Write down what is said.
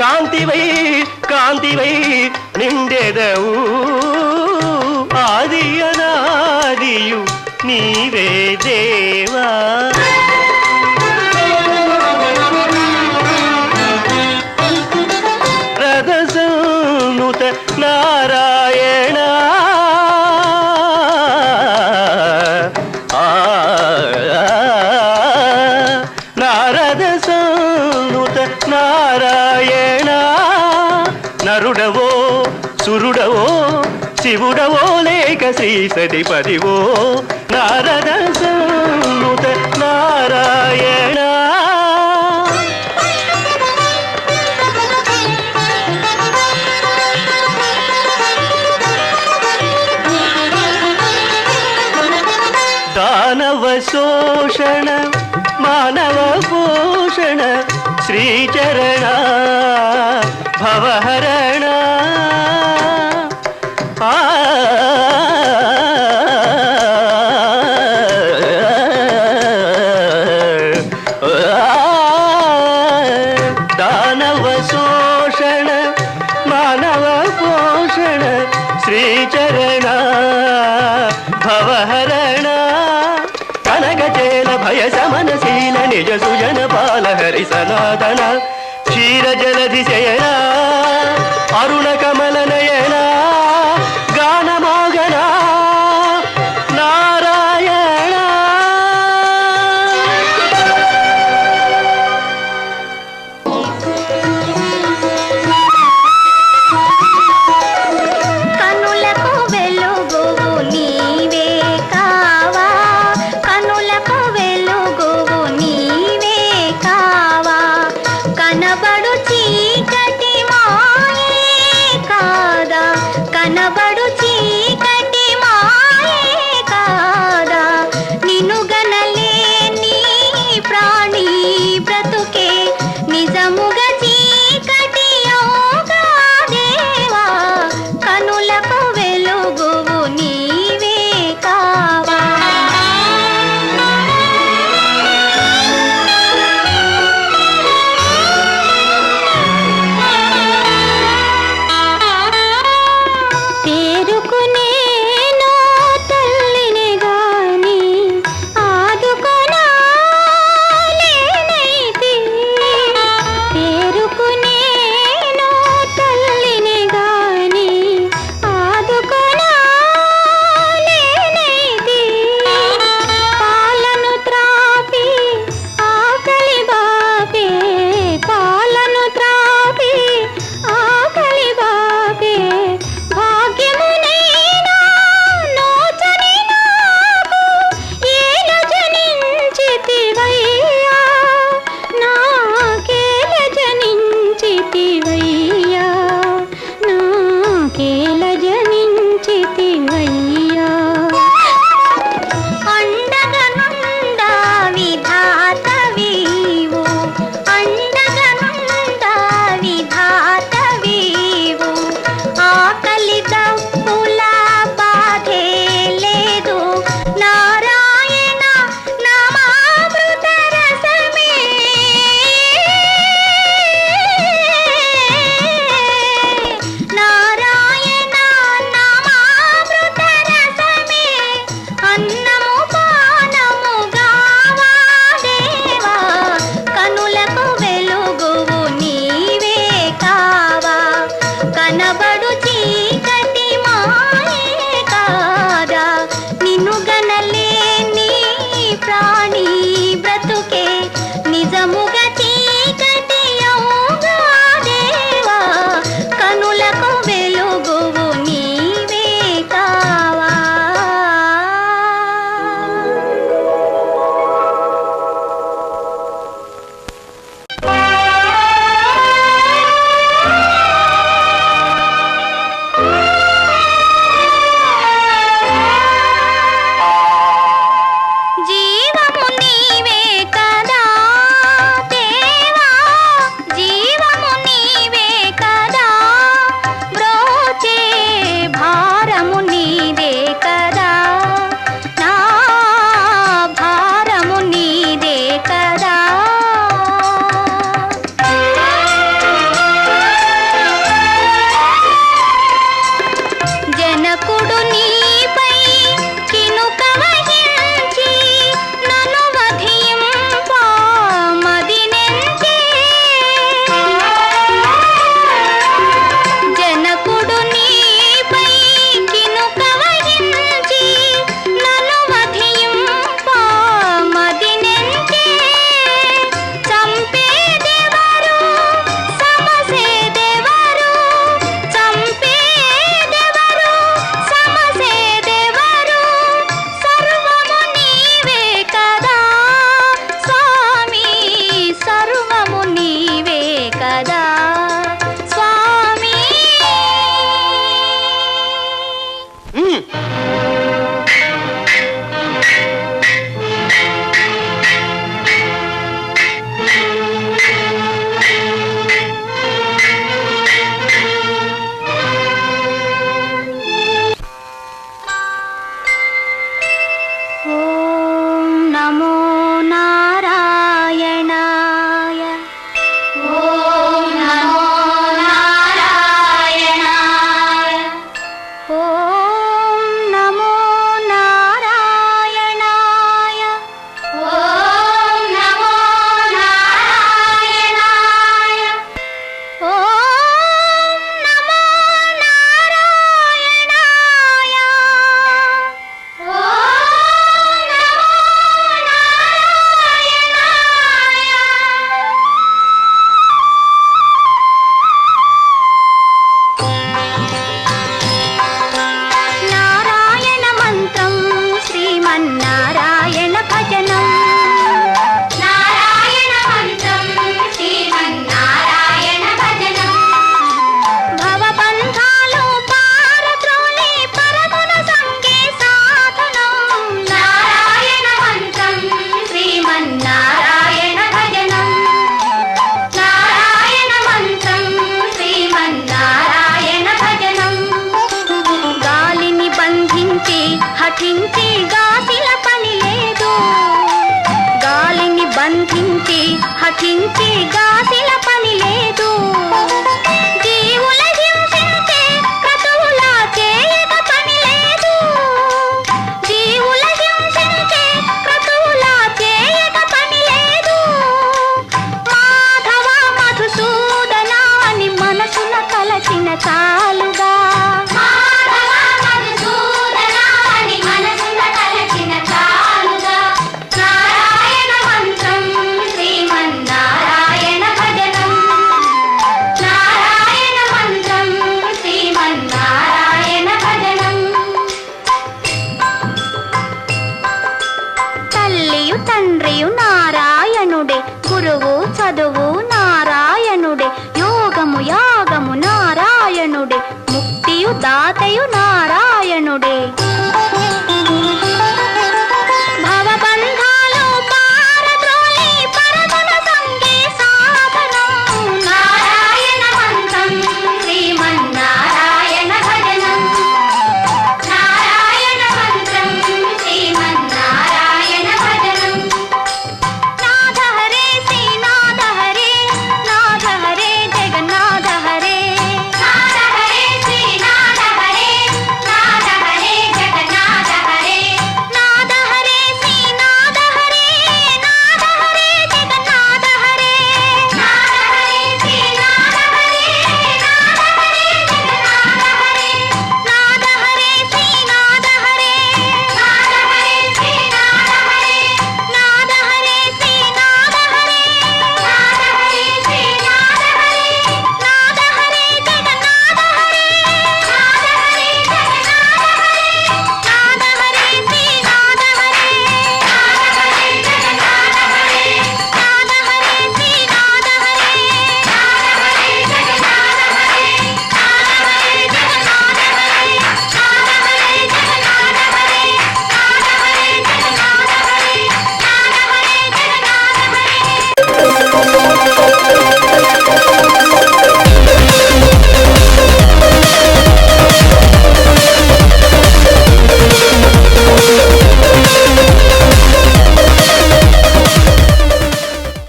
శాంతివై కాంతివై నిండెదవు. ఆది అనాదియు నీవే శివుడవో లేక శ్రీ సతిపదివో నారద సూనుత నారాయణ. దానవ శోషణ మానవ పోషణ శ్రీచరణ భవహరణ కనకచేల భయ సమనశీల నిజ సుజన పాల హరి సనాతన క్షీర జలధి శయనా కనబడు Mm.